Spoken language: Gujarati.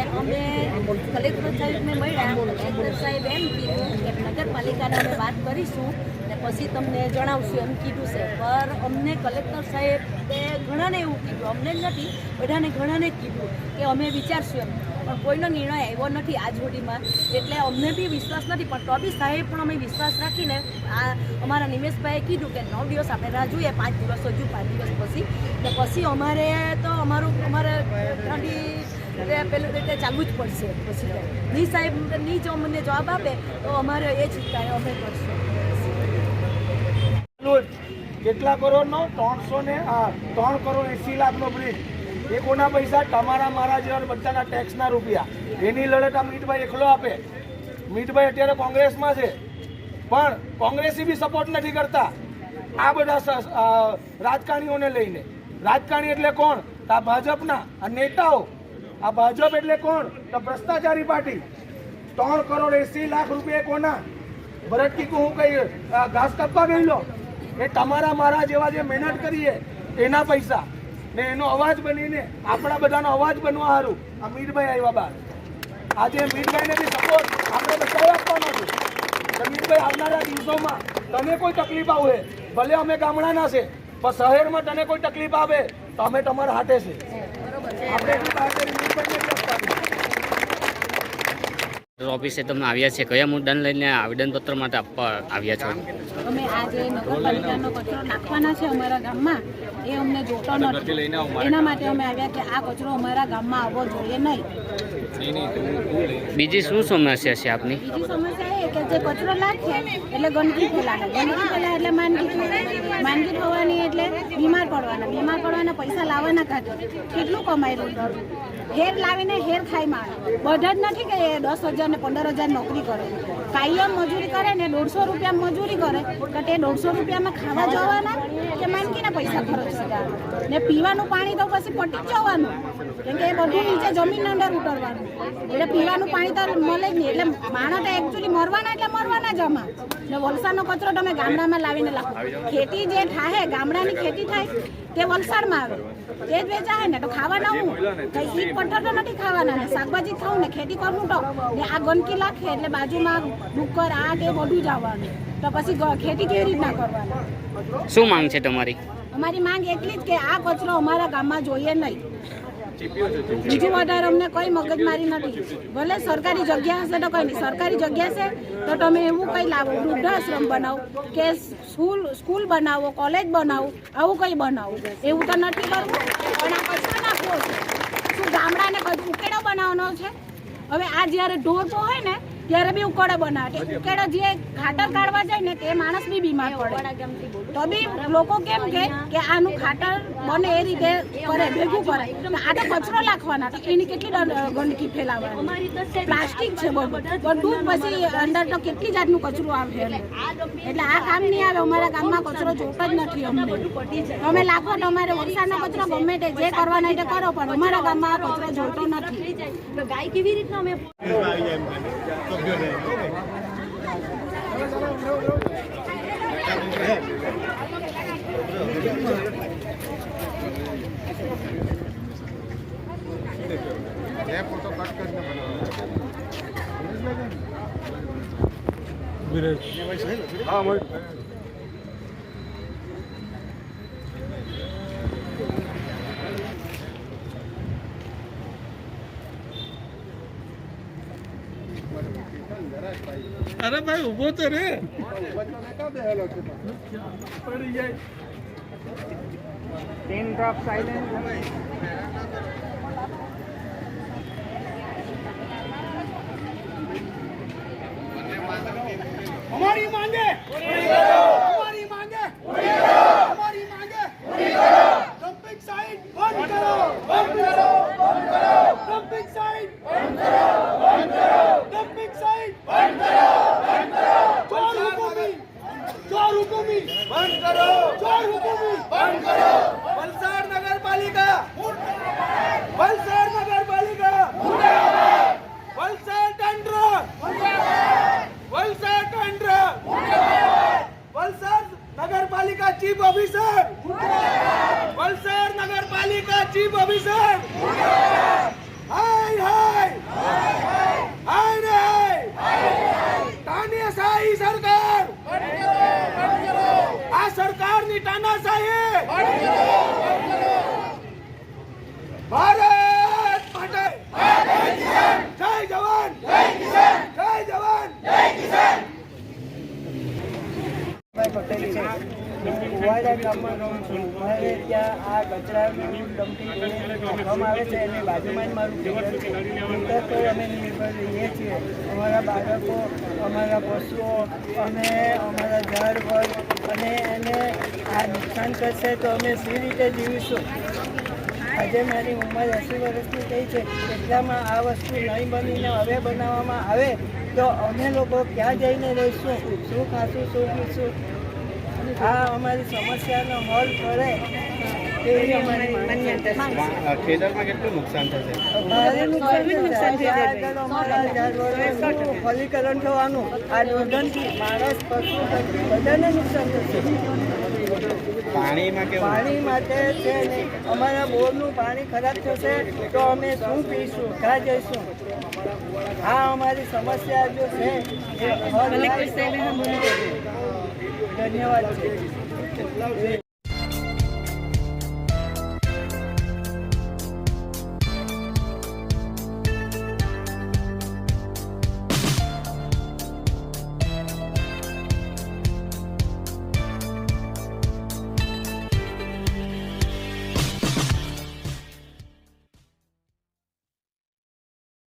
અમે કલેક્ટર સાહેબને મળ્યા. કલેક્ટર સાહેબ એમ કીધું કે નગરપાલિકાને અમે વાત કરીશું ને પછી તમને જણાવશું એમ કીધું છે. પર અમને કલેક્ટર સાહેબે ઘણાને એવું કીધું. અમને જ નથી, બધાને ઘણાને કીધું કે અમે વિચારશું એમ. પણ કોઈનો નિર્ણય આવ્યો નથી આજ સુધીમાં. એટલે અમને બી વિશ્વાસ નથી, પણ તો બી સાહેબ પણ અમે વિશ્વાસ રાખીને આ અમારા નિમેશભાઈએ કીધું કે નવ દિવસ આપણે રાહ જોઈએ, પાંચ દિવસ હજુ પાંચ દિવસ પછી. ને પછી અમારે તો અમારું, અમારે ગાડી એટલે પેલું રીતે ચાલવું જ પડશે પછી નહીં સાહેબ નહીં જો મને જવાબ આપે, તો અમારે એ જ કાંઈ અમે કરશું. કેટલા કરોડનો? ત્રણસો ને ત્રણ કરોડ એસી લાખનો બ્રિજ એ કોના પૈસા? તમારા, મારા જેવા બધાના ટેક્સના રૂપિયા. એની લડત આ મીઠભાઈ એકલો આપે. મીઠભાઈ અત્યારે કોંગ્રેસમાં છે. પણ કોંગ્રેસી બી સપોર્ટ નથી કરતા. આ બધા રાજકારણીઓને લઈને. રાજકારણી એટલે કોણ? આ ભાજપના આ નેતાઓ. આ ભાજપ એટલે કોણ? તો ભ્રષ્ટાચારી પાર્ટી. ત્રણ કરોડ એસી લાખ રૂપિયા કોના? ભરત કો હું કઈ ઘાસ કાપવા ગયેલો એ તમારા મારા જેવા જે મહેનત કરીએ, એના પૈસા. ને એનો અવાજ બનીને આપણા બધાનો અવાજ બનવા સારું આ મીરભાઈ આવ્યા બાર. આજે મીરભાઈને બી સપોર્ટ આપણે બધાએ આપવાનો છે મીરભાઈ આવનારા દિવસોમાં તને કોઈ તકલીફ આવે ભલે અમે ગામડાના છે, પણ શહેરમાં તને કોઈ તકલીફ આવે, તો અમે તમારા હાથે છે. આપણે એટલી બાહેધરી મીરભાઈને બી આપવાની. ઓફિસે તમે આવ્યા છે. કયા મુદ્દાને લઈને આવેદનપત્ર માટે આપવા આવ્યા છો? અમે આ જે નગરપાલિકાનો કચરો નાખવાના છે અમારા ગામમાં. એ અમને જોતો નથી. એના માટે અમે આવ્યા કે આ કચરો અમારા ગામમાં આવવો જોઈએ નહીં. બીજી શું સમસ્યા છે આપની? બીજી સમસ્યા એ કે જે કચરો નાખીએ એટલે ગંદકી ફેલાવે. ગંદકી ફેલાય એટલે માંદગી માંદગી થવાની એટલે બીમાર પડવાના. બીમાર પડવાના પૈસા લાવવાના કાઢે. કેટલું કમાઈ રહ્યું? હેર લાવીને હેર ખાઈ મારે. બધા જ નથી કે દસ હજાર ને પંદર હજાર નોકરી કરે. કાયમ મજૂરી કરે ને દોઢસો રૂપિયા મજૂરી કરે, તો તે દોઢસો રૂપિયામાં ખાવા જવાના કે માનકીને પૈસા ખર્ચશે ને પીવાનું પાણી તો પછી પટી જવાનું, કેમ કે એ બધું નીચે જમીન અંદર ઉતરવાનું. એટલે પીવાનું પાણી તો મળે જ નહીં, એટલે માણસ એકચ્યુઅલી મરવાના એટલે મરવાના જ આમાં. ને વલસાડનો કચરો તમે ગામડામાં લાવીને લાવો. ખેતી જે થાય ગામડાની ખેતી થાય, તે વલસાડમાં આવે. તે જ વેચાય ને તો ખાવાના હું? કઈ પથ્થર તો નથી ખાવાના ને? શાકભાજી ખાવું ને, ખેતી કરવું તો? ને આ ગંદકી લાખે એટલે બાજુમાં ડુક્કર આ કે બધું જ આવવાનું. તો પછી ખેતી કેવી રીતના કરવાની? શું માંગ છે તમારી? અમારી માંગ એટલી જ કે આ કચરો અમારા ગામમાં જોઈએ નહીં. બીજું વધારે અમને કોઈ મગજમારી નથી. ભલે સરકારી જગ્યા હશે તો કંઈ નહીં. સરકારી જગ્યા છે તો તમે એવું કંઈ લાવો. વૃદ્ધાશ્રમ બનાવો કે સ્કૂલ સ્કૂલ બનાવો કોલેજ બનાવો આવું કંઈ બનાવો. એવું તો નથી કરવું પણ આ કચરો નાખવો છે. શું ગામડાને ઉકેડો બનાવવાનો છે? હવે આ જ્યારે ઢોર હોય ને ત્યારે બી ઉકેડો બનાવે. ઉકેડા જે ખાતર કાઢવા જાય ને, તે માણસ બી બીમાર પડે. તો બી લોકો કેમ કે કે આનું ખાતર બને એ રીતે કરે ભેગું કરે. આ તો કચરો નાખવાના તો એની કેટલી ગંદકી ફેલાવવાની પ્લાસ્ટિક છે બધું. બધું પછી અંદર તો કેટલી જાતનું કચરું આવે એટલે આ કામ નહીં આવે. અમારા ગામમાં કચરો જોતો જ નથી અમને. અમે લાખો તો અમારે વરસાદનો કચરો ગમે તે જે કરવાના તે કરો પણ અમારા ગામમાં આ કચરો જોતો નથી. ગાય કેવી રીતના અમે અરે ભાઈ ઊભો તો રે. પડી જાય. અમારી માંગે અમારી માંગે અમારી માંગે ડમ્પિંગ સાઇટ બંધ કરો બંધ કરો બંધ કરો ડમ્પિંગ સાઇટ બંધ કરો બંધ કરો ડમ્પિંગ સાઇટ બંધ કરો બંધ કરો ચોર હુકુમી ચોર હુકુમી બંધ કરો ચોર હુકુમી બંધ કરો વલસાડ નગરપાલિકા વલસાડ નગરપાલિકા વલસાડ તંત્ર વલસાડ તંત્ર વલસાડ નગરપાલિકા ચીફ ઓફિસર વલસાડ નગરપાલિકા ચીફ ઓફિસર હાય હાય તાનાશાહી ભારત માટે જય જવાન જય જવાન ભાઈ પટેલ છે મારે ત્યાં આ છે, એની બાજુમાં મારું અમે નિર્ભર રહીએ છીએ. અમારા બાળકો, અમારા પશુઓ, અમે અમારા ઝાડ પર અને એને આ નુકસાન કરશે તો અમે સી રીતે જીવીશું? આજે મારી ઉંમર એંસી વર્ષની થઈ છે. એટલામાં આ વસ્તુ નહીં બનીને હવે બનાવવામાં આવે તો અમે લોકો ક્યાં જઈને રહીશું? શું ખાશું, શું પીશું? આ અમારી સમસ્યાનો હલ કરે તેવી અમારી માંગ છે. ખેતરમાં કેટલું નુકસાન થશે? ભારે નુકસાન થશે. અમારા ફલીકરણ થવાનું આ દુર્ગંધથી માણસ પશુ બધાને નુકસાન થશે. પાણીમાં પાણી માટે છે ને અમારા બોરનું પાણી ખરાબ થશે તો અમે શું પીશું ક્યાં જઈશું? આ અમારી સમસ્યા જો છે. ધન્યવાદ છે.